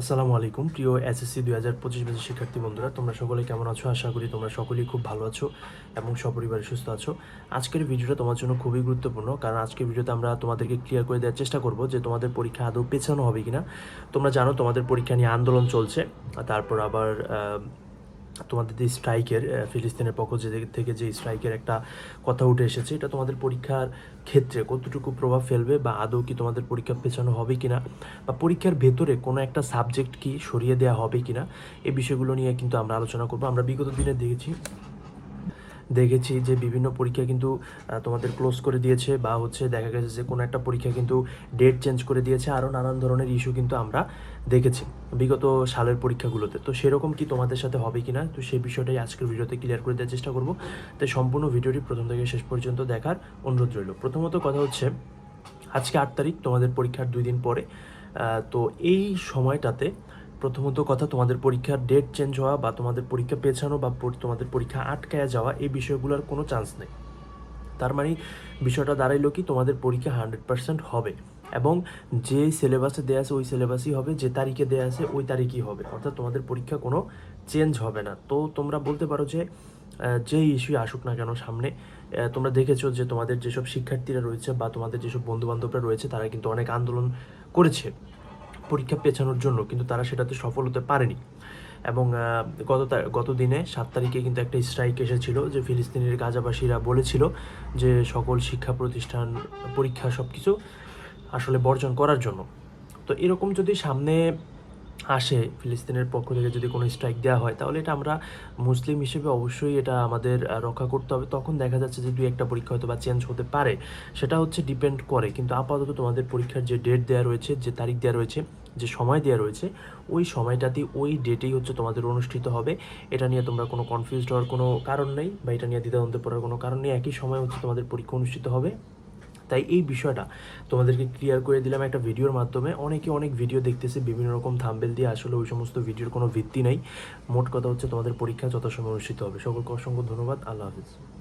আসসালামু আলাইকুম। প্রিয় এসএসসি দুই হাজার পঁচিশ বছর শিক্ষার্থী বন্ধুরা, তোমরা সকলে কেমন আছো? আশা করি তোমরা সকলেই খুব ভালো আছো এবং সপরিবারে সুস্থ আছো। আজকের ভিডিওটা তোমার জন্য খুবই গুরুত্বপূর্ণ, কারণ আজকের ভিডিওতে আমরা তোমাদেরকে ক্লিয়ার করে দেওয়ার চেষ্টা করব যে তোমাদের পরীক্ষা আদৌ পেছানো হবে কিনা। তোমরা জানো তোমাদের পরীক্ষা নিয়ে আন্দোলন চলছে, তারপর আবার তোমাদের যে স্ট্রাইকের ফিলিস্তিনের পক্ষ যে থেকে যে স্ট্রাইকের একটা কথা উঠে এসেছে, এটা তোমাদের পরীক্ষার ক্ষেত্রে কতটুকু প্রভাব ফেলবে বা আদৌ কি তোমাদের পরীক্ষা পেছানো হবে কি না বা পরীক্ষার ভেতরে কোনো একটা সাবজেক্ট কি সরিয়ে দেওয়া হবে কি না এই বিষয়গুলো নিয়ে কিন্তু আমরা আলোচনা করব। আমরা বিগত দিনে দেখেছি দেখেছি যে বিভিন্ন পরীক্ষা কিন্তু তোমাদের ক্লোজ করে দিয়েছে বা হচ্ছে দেখা গেছে যে কোনো একটা পরীক্ষা কিন্তু ডেট চেঞ্জ করে দিয়েছে আরও নানান ধরনের ইস্যু কিন্তু আমরা দেখেছি বিগত সালের পরীক্ষাগুলোতে। তো সেরকম কি তোমাদের সাথে হবে কি না তো সেই বিষয়টাই আজকের ভিডিওতে ক্লিয়ার করে দেওয়ার চেষ্টা করব। তাই সম্পূর্ণ ভিডিওটি প্রথম থেকে শেষ পর্যন্ত দেখার অনুরোধ রইল। প্রথমত কথা হচ্ছে, আজকে আট তারিখ তোমাদের পরীক্ষার দুই দিন পরে তো এই সময়টাতে প্রথমত কথা তোমাদের পরীক্ষার ডেট চেঞ্জ হওয়া বা তোমাদের পরীক্ষা পেছানো বা তোমাদের পরীক্ষা আটকায়া যাওয়া এই বিষয়গুলোর কোনো চান্স নেই। তার মানে বিষয়টা দাঁড়াইলো কি তোমাদের পরীক্ষা হান্ড্রেড পার্সেন্ট হবে এবং যে সিলেবাসে দেওয়া আছে ওই সিলেবাসই হবে যে তারিখে দেওয়া আছে ওই তারিখই হবে। অর্থাৎ তোমাদের পরীক্ষা কোনো চেঞ্জ হবে না। তো তোমরা বলতে পারো যে আহ, যে ইস্যু আসুক না কেন সামনে তোমরা দেখেছ যে তোমাদের যেসব শিক্ষার্থীরা রয়েছে বা তোমাদের যেসব বন্ধু বান্ধবরা রয়েছে তারা কিন্তু অনেক আন্দোলন করেছে। পরীক্ষা পেছানোর জন্য, কিন্তু তারা সেটাতে সফল হতে পারেনি। এবং গত গত দিনে সাত তারিখে কিন্তু একটা স্ট্রাইক এসেছিল যে ফিলিস্তিনের গাজাবাসীরা বলেছিল যে সকল শিক্ষা প্রতিষ্ঠান, পরীক্ষা সব কিছু আসলে বর্জন করার জন্য। তো এরকম যদি সামনে আসে ফিলিস্তিনের পক্ষ থেকে যদি কোনো স্ট্রাইক দেওয়া হয়, তাহলে এটা আমরা মুসলিম হিসেবে অবশ্যই এটা আমাদের রক্ষা করতে হবে। তখন দেখা যাচ্ছে যে দুই একটা পরীক্ষা হয়তো বা চেঞ্জ হতে পারে। সেটা হচ্ছে ডিপেন্ড করে। কিন্তু আপাতত তোমাদের পরীক্ষার যে ডেট দেওয়া রয়েছে, যে তারিখ দেওয়া রয়েছে, যে সময় দেওয়া রয়েছে, ওই সময়টাতেই ওই ডেটেই হচ্ছে তোমাদের অনুষ্ঠিত হবে। এটা নিয়ে তোমরা কোনো কনফিউজড হওয়ার কোনো কারণ নেই বা এটা নিয়ে দ্বিধাদ্বন্দ্বে পড়ার কোনো কারণ নেই। একই সময় হচ্ছে তোমাদের পরীক্ষা অনুষ্ঠিত হবে। তাই এই বিষয়টা তোমাদেরকে ক্লিয়ার করে দিলাম একটা ভিডিওর মাধ্যমে। অনেকে অনেক ভিডিও দেখতেছে, বিভিন্ন রকম থাম্বেল দিয়ে আসলে ওই সমস্ত ভিডিওর কোনো ভিত্তি নাই। মোট কথা হচ্ছে তোমাদের পরীক্ষা যথাসময় অনুষ্ঠিত হবে। সকলকে অসংখ্য ধন্যবাদ। আল্লাহ হাফিজ।